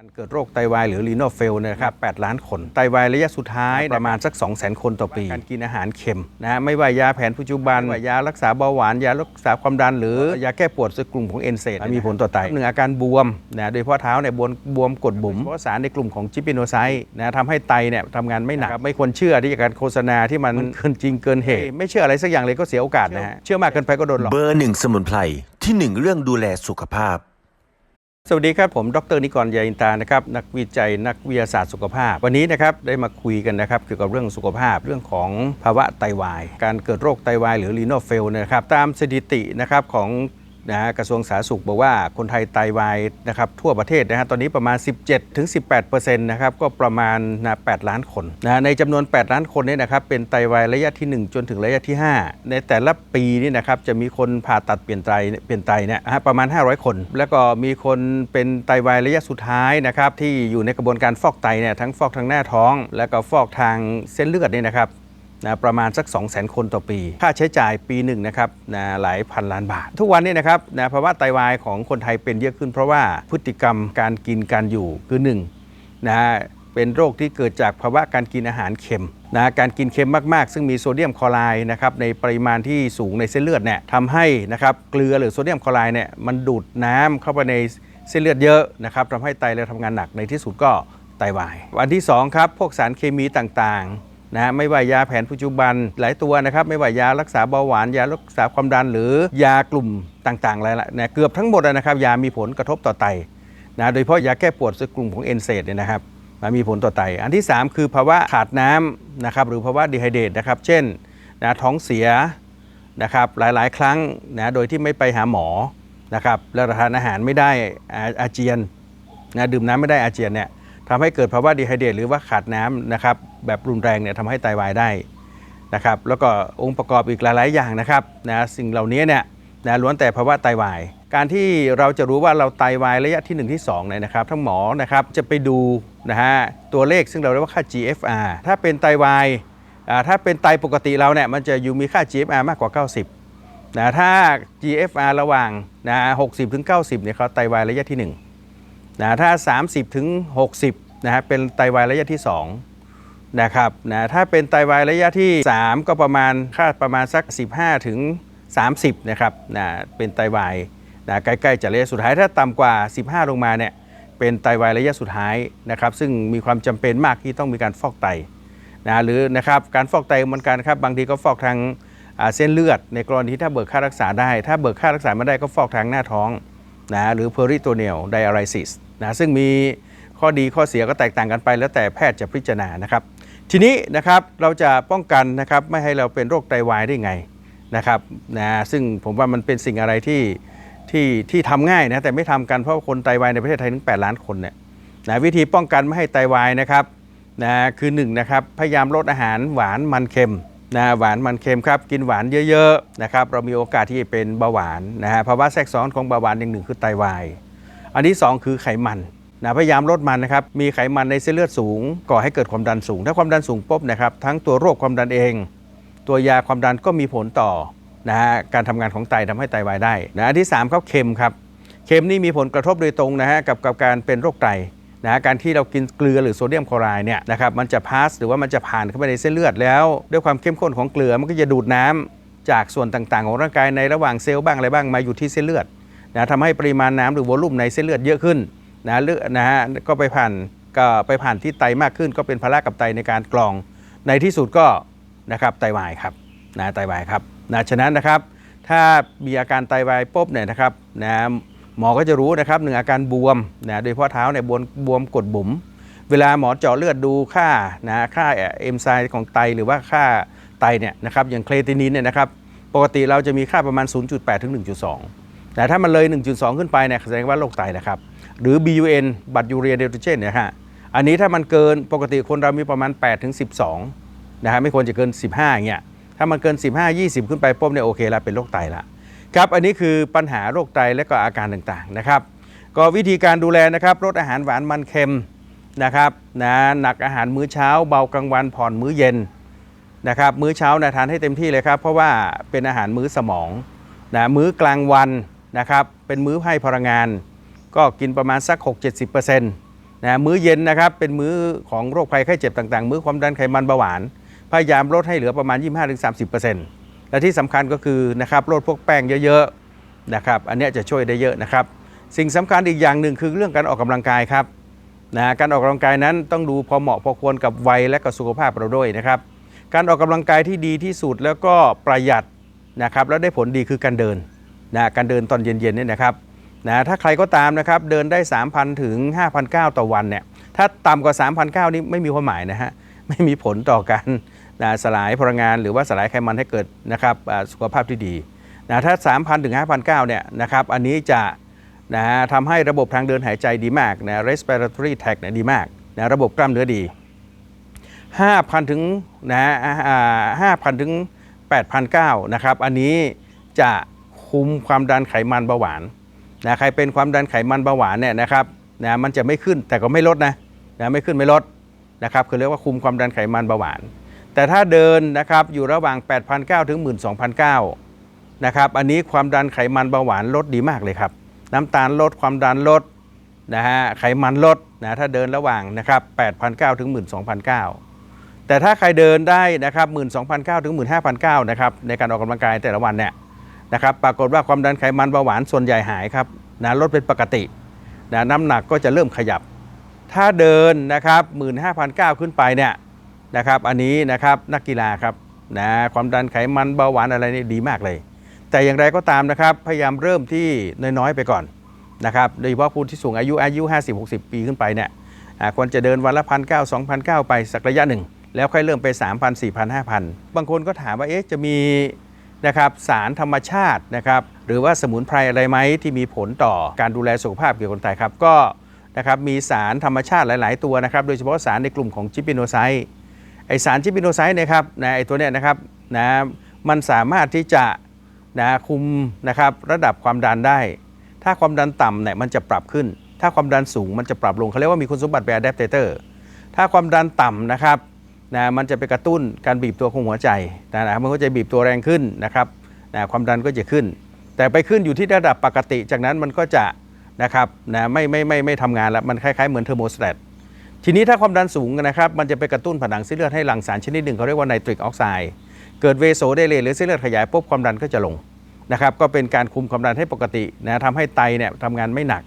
การเกิดโรคไตวายหรือรีโนเฟลนะครับ8ล้านคน ไตวายระยะสุดท้ายประมาณสัก 2 0 0 0 0 0 คนต่อปี การกินอาหารเค็มนะฮะไม่ว่ายาแผนปัจจุบันไม่ว่ายารักษาเบาหวาน ยารักษาความดัน หรือยาแก้ปวดในกลุ่มของเอนเซดมีผลต่อไตหนึ่งอาการบวมนะโดยเฉพาะเท้าเนี่ยบวมบวมกดบุ๋มเพราะสารในกลุ่มของจิปปิโนไซต์นะทำให้ไตเนี่ยทำงานไม่หนักครับไม่ควรเชื่อที่จะการโฆษณาที่มันเกินจริงเกินเหตุ ไม่เชื่ออะไรสักอย่างเลยก็เสียโอกาสนะฮะเชื่อมากเกินไปก็โดนหลอกเบอร์หนึ่งสมุนไพรที่หนึ่งเรื่องดูแลสุขภาพ สวัสดีครับ ผมดรนิกรยาอินตานะครับนักวิจัยนักวิทยาศาสตร์สุขภาพ วันนี้นะครับได้มาคุยกันนะครับเกี่ยวกับเรื่องสุขภาพเรื่องของภาวะไตวาย การเกิดโรคไตวายหรือรีโนเฟลนะครับตามสถิตินะครับของ นะฮะกระทรวงสาธารณสุขบอกว่าคนไทยไตวายนะครับทั่วประเทศนะฮะตอนนี้ประมาณ 17ถึง18%นะครับก็ประมาณนะ8ล้านคนนะฮะในจำนวน 8 ล้านคนเนี่ยนะครับเป็นไตวายระยะที่ 1 จนถึงระยะที่ 5 ในแต่ละปีนี่นะครับจะมีคนผ่าตัดเปลี่ยนไตเปลี่ยนไตเนี่ยฮะประมาณ 500 คน แล้วก็มีคนเป็นไตวายระยะสุดท้ายนะครับที่อยู่ในกระบวนการฟอกไตเนี่ยทั้งฟอกทางหน้าท้อง แล้วก็ฟอกทางเส้นเลือดเนี่ยนะครับ นะประมาณสัก2 0 0 0 0 0 คนต่อปี ค่าใช้จ่ายปีหนึ่งนะครับนะหลายพันล้านบาท ทุกวันนี้นะครับนะภาวะไตวายของคนไทยเป็นเยอะขึ้น เพราะว่าพฤติกรรมการกินการอยู่คือ1นะฮะเป็นโรคที่เกิดจากภาวะการกินอาหารเค็มนะการกินเค็มมากๆ ซึ่งมีโซเดียมคลอไรด์นะครับในปริมาณที่สูงในเส้นเลือดเนี่ยทำให้นะครับเกลือหรือโซเดียมคลอไรด์เนี่ยมันดูดน้ำเข้าไปในเส้นเลือดเยอะนะครับทำให้ไตเราทำงานหนักในที่สุดก็ไตวายอันที่สองครับพวกสารเคมีต่างๆ นะฮะไม่ว่ายาแผนปัจจุบันหลายตัวนะครับ ไม่ว่ายารักษาเบาหวาน ยารักษาความดันหรือยากลุ่มต่างๆอะไรละนะเกือบทั้งหมดนะครับ ยามีผลกระทบต่อไตนะโดยเฉพาะยาแก้ปวดในกลุ่มของเอนเซดเนี่ยนะครับมามีผลต่อไต อันที่ 3 คือภาวะขาดน้ำนะครับหรือภาวะดีไฮเดตนะครับ เช่นนะท้องเสียนะครับหลายๆ ครั้งนะโดยที่ไม่ไปหาหมอนะครับแล้วทานอาหารไม่ได้อาอาเจียนนะดื่มน้ำไม่ได้อาเจียนเนี่ย ทำให้เกิดภาวะดีไฮเดรตหรือว่าขาดน้ำนะครับแบบรุนแรงเนี่ยทำให้ไตวายได้นะครับแล้วก็องค์ประกอบอีกหลาย ๆ อย่างนะครับนะสิ่งเหล่านี้เนี่ยนะล้วนแต่ภาวะไตวาย การที่เราจะรู้ว่าเราไตวายระยะที่ 1 ที่2เนี่ยนะครับ ทั้งหมอนะครับจะไปดูนะฮะตัวเลขซึ่งเราเรียกว่าค่า GFR ถ้าเป็นไตวายอ่าถ้าเป็นไตปกติเราเนี่ยมันจะอยู่มีค่า GFR มากกว่า 90นะถ้า GFR ระหว่างนะ60ถึง90เนี่ยเขาไตวายระยะที่ 1 นะถ้า 30ถึง60นะฮะเป็นไตวายระยะที่2นะครับนะถ้าเป็นไตวายระยะที่ 3 ก็ประมาณค่าประมาณสัก 15ถึง30นะครับนะเป็นไตวายนะใกล้ๆจะระยะสุดท้ายถ้าต่ำกว่า 15 ลงมาเนี่ยเป็นไตวายระยะสุดท้ายนะครับ ซึ่งมีความจำเป็นมากที่ต้องมีการฟอกไตนะหรือนะครับการฟอกไตเหมือนกันครับบางทีก็ฟอกทางเส้นเลือด ในกรณีถ้าเบิกค่ารักษาได้ ถ้าเบิกค่ารักษาไม่ได้ก็ฟอกทางหน้าท้องนะหรือ peritoneal dialysis นะซึ่งมีข้อดีข้อเสียก็แตกต่างกันไปแล้วแต่แพทย์จะพิจารณานะครับ ทีนี้นะครับเราจะป้องกันนะครับไม่ให้เราเป็นโรคไตวายได้ไงนะครับนะซึ่งผมว่ามันเป็นสิ่งอะไรที่ที่ที่ทำง่ายนะแต่ไม่ทำกันเพราะคนไตวายในประเทศไทยถึง 8 ล้านคนเนี่ยนะวิธีป้องกันไม่ให้ไตวายนะครับนะคือ1นงนะครับพยายามลดอาหารหวานมันเค็มนะหวานมันเค็มครับกินหวานเยอะๆนะครับเรามีโอกาสที่จะเป็นเบาหวานนะฮะภาวะแทรกซ้อนของเบาหวานอย่างหนึ่งคือไตวาย อันที่ 2 คือไขมันนะพยายามลดมันนะครับ มีไขมันในเส้นเลือดสูง ก่อให้เกิดความดันสูง ถ้าความดันสูงปุ๊บนะครับ ทั้งตัวโรคความดันเอง ตัวยาความดันก็มีผลต่อนะฮะการทำงานของไตทำให้ไตวายได้นะอันที่3ครับเค็มครับเค็มนี่มีผลกระทบโดยตรงนะฮะกับกับการเป็นโรคไตนะฮะการที่เรากินเกลือหรือโซเดียมคลอไรด์เนี่ยนะครับมันจะพาสหรือว่ามันจะผ่านเข้าไปในเส้นเลือดแล้ว ด้วยความเข้มข้นของเกลือมันก็จะดูดน้ำจากส่วนต่างๆ ของร่างกายในระหว่างเซลล์บ้างอะไรบ้างมาอยู่ที่เส้นเลือด นะทำให้ปริมาณน้ำหรือวอลุ่มในเส้นเลือดเยอะขึ้นนะเลือดนะฮะก็ไปผ่านก็ไปผ่านที่ไตมากขึ้น ก็เป็นภาระกับไตในการกรอง ในที่สุดก็นะครับไตวายครับนะไตวายครับนะฉะนั้นนะครับ ถ้ามีอาการไตวายปุ๊บเนี่ยนะครับนะหมอก็จะรู้นะครับหนึ่งอาการบวมนะโดยเฉพาะเท้าเนี่ยบวมบวมกดบุ๋มเวลาหมอเจาะเลือดดูค่านะค่าเอนไซม์ของไตหรือว่าค่าไตเนี่ยนะครับอย่างเคลตินินเนี่ยนะครับปกติเราจะมีค่าประมาณ 0.8 ถึง 1.2 แต่ถ้ามันเลย 1.2 ขึ้นไปเนี่ยแสดงว่าโรคไตนะครับ หรือ BUN บัตรยูเรียเดโตรเจนเนี่ยฮะอันนี้ถ้ามันเกินปกติคนเรามีประมาณ 8 ถึง 12 นะฮะไม่ควรจะเกิน 15อย่างเงี้ยถ้ามันเกิน 15 20 ขึ้นไปปุ๊บเนี่ยโอเคแล้วเป็นโรคไตละครับอันนี้คือปัญหาโรคไตและก็อาการต่างๆนะครับ ก็วิธีการดูแลนะครับลดอาหารหวานมันเค็มนะครับนะหนักอาหารมื้อเช้า เบากลางวันผ่อนมื้อเย็นนะครับมื้อเช้านะทานให้เต็มที่เลยครับ เพราะว่าเป็นอาหารมื้อสมองนะมื้อกลางวัน นะครับเป็นมื้อให้พลังงาน ก็กินประมาณสัก 6-70%นนะมื้อเย็นนะครับเป็นมื้อของโรคภัยไข้เจ็บต่างๆ มื้อความดันไขมันเบาหวาน พยายามลดให้เหลือประมาณ 25-30%และที่สำคัญก็คือนะครับลดพวกแป้งเยอะๆนะครับอันนี้จะช่วยได้เยอะนะครับ สิ่งสำคัญอีกอย่างหนึ่งคือเรื่องการออกกำลังกายครับนะการออกกำลังกายนั้นต้องดูพอเหมาะพอควรกับวัยและกับสุขภาพเราด้วยนะครับการออกกำลังกายที่ดีที่สุดแล้วก็ประหยัดนะครับแล้วได้ผลดีคือการเดิน นะการเดินตอนเย็นๆเนี่ยนะครับนะถ้าใครก็ตามนะครับเดินได้ 3,000 ถึง 5,900 ต่อวันเนี่ยถ้าต่ำกว่า 3,900 นี่ไม่มีความหมายนะฮะไม่มีผลต่อการนะสลายพลังงาน หรือว่าสลายไขมันให้เกิดนะครับสุขภาพที่ดีนะถ้า 3,000 ถึง 5,900 เนี่ยนะครับอันนี้จะนะฮะทำให้ระบบทางเดินหายใจดีมากนะ respiratory tract เนี่ยดีมากนะระบบกล้ามเนื้อดี 5,000 ถึงนะห้าพันถึง 8,900 นะครับอันนี้จะ คุมความดันไขมันเบาหวานนะใครเป็นความดันไขมันเบาหวานเนี่ยนะครับนะมันจะไม่ขึ้นแต่ก็ไม่ลดนะนะไม่ขึ้นไม่ลดนะครับคือเรียกว่าคุมความดันไขมันเบาหวาน แต่ถ้าเดินนะครับอยู่ระหว่าง 8,900ถึง 12,900นะครับอันนี้ความดันไขมันเบาหวานลดดีมากเลยครับ น้ำตาลลดความดันลดนะฮะไขมันลดนะถ้าเดินระหว่างนะครับ8,900ถึง 12,900แต่ถ้าใครเดินได้นะครับ12,900ถึง 15,900นะครับในการออกกำลังกายแต่ละวันเนี่ย นะครับปรากฏว่าความดันไขมันเบาหวานส่วนใหญ่หายครับนะลดเป็นปกตินะน้ำหนักก็จะเริ่มขยับ ถ้าเดินนะครับ15,900ขึ้นไปเนี่ยนะครับอันนี้นะครับนักกีฬาครับนะความดันไขมันเบาหวานอะไรนี่ดีมากเลย แต่อย่างไรก็ตามนะครับพยายามเริ่มที่น้อยๆไปก่อนนะครับโดยเฉพาะผู้ที่สูงอายุอายุ 50-60 ปีขึ้นไปเนี่ยควรจะเดินวันละพันเก้าสองพันเก้าไปสักระยะหนึ่ง แล้วค่อยเริ่มไป 3,000 4,000 5,000 บางคนก็ถามว่าเอ๊ะจะมี นะครับสารธรรมชาตินะครับหรือว่าสมุนไพรอะไรไหมที่มีผลต่อการดูแลสุขภาพเกี่ยวกับคนไทยครับก็นะครับมีสารธรรมชาติหลาย ๆ ตัวนะครับโดยเฉพาะสารในกลุ่มของจิปิโนไซต์ไอสารจิปิโนไซต์นะครับนะไอตัวเนี้ยนะครับนะมันสามารถที่จะนะคุมนะครับระดับความดันได้ ถ้าความดันต่ำเนี่ยมันจะปรับขึ้น ถ้าความดันสูงมันจะปรับลงเขาเรียกว่ามีคุณสมบัติเป็นอะแดปเตอร์ถ้าความดันต่ำนะครับ นะมันจะไปกระตุ้นการบีบตัวของหัวใจนะนะมันก็จะบีบตัวแรงขึ้นนะครับนะความดันก็จะขึ้น แต่ไปขึ้นอยู่ที่ระดับปกติ จากนั้นมันก็จะนะครับนะไม่ไม่ไม่ไม่ทำงานแล้วมันคล้ายๆเหมือนเทอร์โมสแตททีนี้ถ้าความดันสูงนะครับมันจะไปกระตุ้นผนังเส้นเลือดให้หลั่งสารชนิดหนึ่งเขาเรียกว่าไนตริกออกไซด์เกิดเวโซเดเลตหรือเส้นเลือดขยายปุ๊บความดันก็จะลงนะครับก็เป็นการคุมความดันให้ปกตินะทำให้ไตเนี่ยทำงานไม่หนัก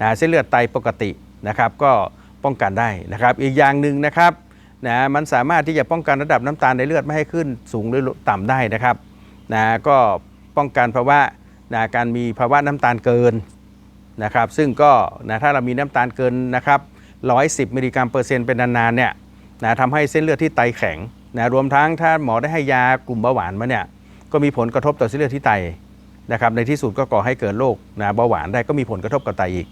นะเส้นเลือดไตปกตินะครับก็ป้องกันได้นะครับ อีกอย่างหนึ่งนะครับ นะมันสามารถที่จะป้องกันระดับน้ำตาลในเลือดไม่ให้ขึ้นสูงหรือต่ำได้นะครับนะก็ป้องกันภาวะนะการมีภาวะน้ำตาลเกินนะครับ ซึ่งก็นะถ้าเรามีน้ำตาลเกินนะครับ110 มิลลิกรัมเปอร์เซ็นต์เป็นนานๆเนี่ยนะทำให้เส้นเลือดที่ไตแข็งนะรวมทั้งถ้าหมอได้ให้ยากลุ่มเบาหวานมาเนี่ยก็มีผลกระทบต่อเส้นเลือดที่ไตนะครับในที่สุดก็ก่อให้เกิดโรคนะเบาหวานได้ก็มีผลกระทบกับไตอีก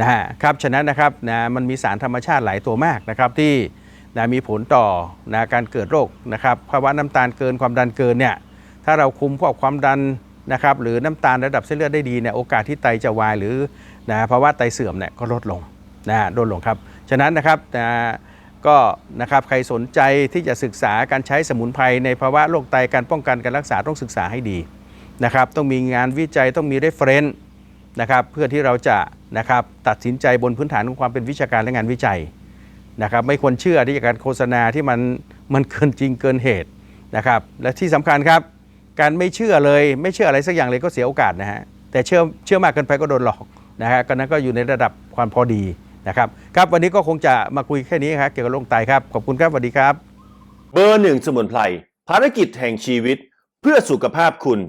นะฮะครับฉะนั้นนะครับนะมันมีสารธรรมชาติหลายตัวมากนะครับที่ นะมีผลต่อนะการเกิดโรคนะครับภาวะน้ำตาลเกินความดันเกินเนี่ยถ้าเราคุมพวกความดันนะครับหรือน้ำตาลระดับเส้นเลือดได้ดีเนี่ยโอกาสที่ไตจะวายหรือนะภาวะไตเสื่อมเนี่ยก็ลดลงนะลดลงครับฉะนั้นนะครับนะก็นะครับใครสนใจที่จะศึกษาการใช้สมุนไพรในภาวะโรคไตการป้องกันการรักษาต้องศึกษาให้ดีนะครับต้องมีงานวิจัยต้องมี reference นะครับเพื่อที่เราจะนะครับตัดสินใจบนพื้นฐานของความเป็นวิชาการและงานวิจัย นะครับไม่ควรเชื่อที่การโฆษณาที่มันมันเกินจริงเกินเหตุนะครับและที่สำคัญครับ การไม่เชื่อเลยไม่เชื่ออะไรสักอย่างเลยก็เสียโอกาสนะฮะแต่เชื่อเชื่อมากเกินไปก็โดนหลอกนะฮะก็นั้นก็อยู่ในระดับความพอดีนะครับครับวันนี้ก็คงจะมาคุยแค่นี้ครับเกี่ยวกับโรคไตครับขอบคุณครับสวัสดีครับ เบอร์หนึ่งสมุนไพรภารกิจแห่งชีวิต เพื่อสุขภาพคุณ